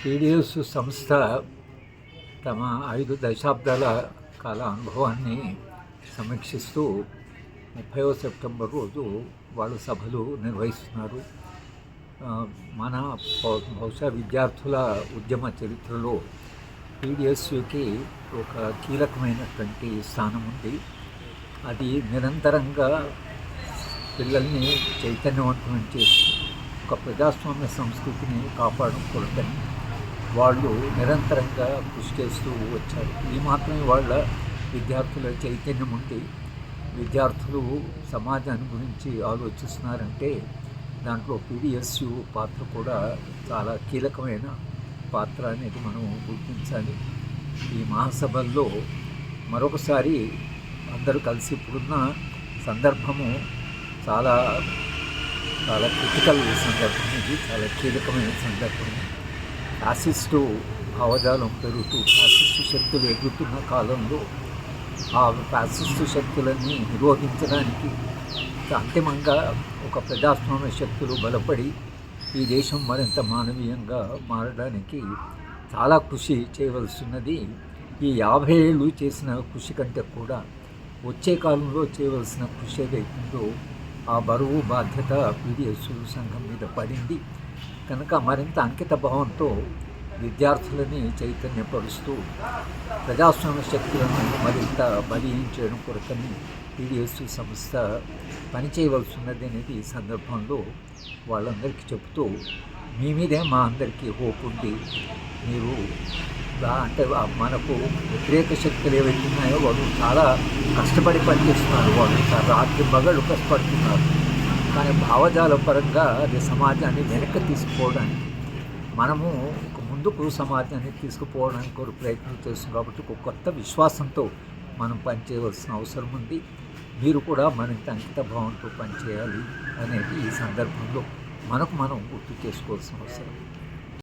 PDS సంస్థ తమ ఐదు దశాబ్దాల కాల అనుభవాన్ని సమీక్షిస్తూ ముప్పైవ సెప్టెంబర్ రోజు వాళ్ళు సభలు నిర్వహిస్తున్నారు. మన బహుశా విద్యార్థుల ఉద్యమ చరిత్రలో పీడిఎస్యుకి ఒక కీలకమైనటువంటి స్థానం ఉంది. అది నిరంతరంగా పిల్లల్ని చైతన్యవంతం చేసి ఒక ప్రజాస్వామ్య సంస్కృతిని కాపాడుకోవటం వాళ్ళు నిరంతరంగా కృషి చేస్తూ వచ్చారు. ఈ మాత్రమే వాళ్ళ విద్యార్థుల చైతన్యం ఉంది. విద్యార్థులు సమాజాన్ని గురించి ఆలోచిస్తున్నారంటే దాంట్లో పీడిఎస్యు పాత్ర కూడా చాలా కీలకమైన పాత్ర అనేది మనం గుర్తించాలి. ఈ మహాసభల్లో మరొకసారి అందరూ కలిసి ఇప్పుడున్న సందర్భము చాలా చాలా క్రిటికల్ సందర్భం ఇది. చాలా కీలకమైన సందర్భం ఫ్యాసిస్టు భావజాలం పెరుగుతూ ఫ్యాసిస్టు శక్తులు ఎదుగుతున్న కాలంలో ఆ ఫ్యాసిస్టు శక్తులని నిరోధించడానికి అంతిమంగా ఒక ప్రజాస్వామ్య శక్తులు బలపడి ఈ దేశం మరింత మానవీయంగా మారడానికి చాలా కృషి చేయవలసినది ఈ యాభై ఏళ్ళు చేసిన కృషి కంటే కూడా వచ్చే కాలంలో చేయవలసిన కృషి ఏదైతుందో ఆ బరువు బాధ్యత పీడిఎస్ సంఘం మీద పడింది. కనుక మరింత అంకిత భావంతో విద్యార్థులని చైతన్యపరుస్తూ ప్రజాస్వామ్య శక్తులను మరింత బలీయం చేయడం కొరకని టీడీఎస్ సంస్థ పనిచేయవలసి ఉన్నది అనేది ఈ సందర్భంలో వాళ్ళందరికీ చెబుతూ మీ మీదే మా అందరికీ హోప్ ఉంది. మీరు అంటే మనకు వ్యతిరేక శక్తులు ఏవైతే ఉన్నాయో వాళ్ళు చాలా కష్టపడి పనిచేస్తున్నారు. వాళ్ళు చాలా రాత్రి మగళ్ళు కష్టపడుతున్నారు. కానీ భావజాల పరంగా అది సమాజాన్ని వెనక్కి తీసుకుపోవడానికి మనము ముందుకు సమాజాన్ని తీసుకుపోవడానికి ఒక ప్రయత్నం చేస్తున్నాం కాబట్టి ఒక కొత్త విశ్వాసంతో మనం పనిచేయవలసిన అవసరం ఉంది. మీరు కూడా మరింత అంకిత భావంతో పనిచేయాలి అనేది ఈ సందర్భంలో మనకు మనం గుర్తు చేసుకోవాల్సిన అవసరం.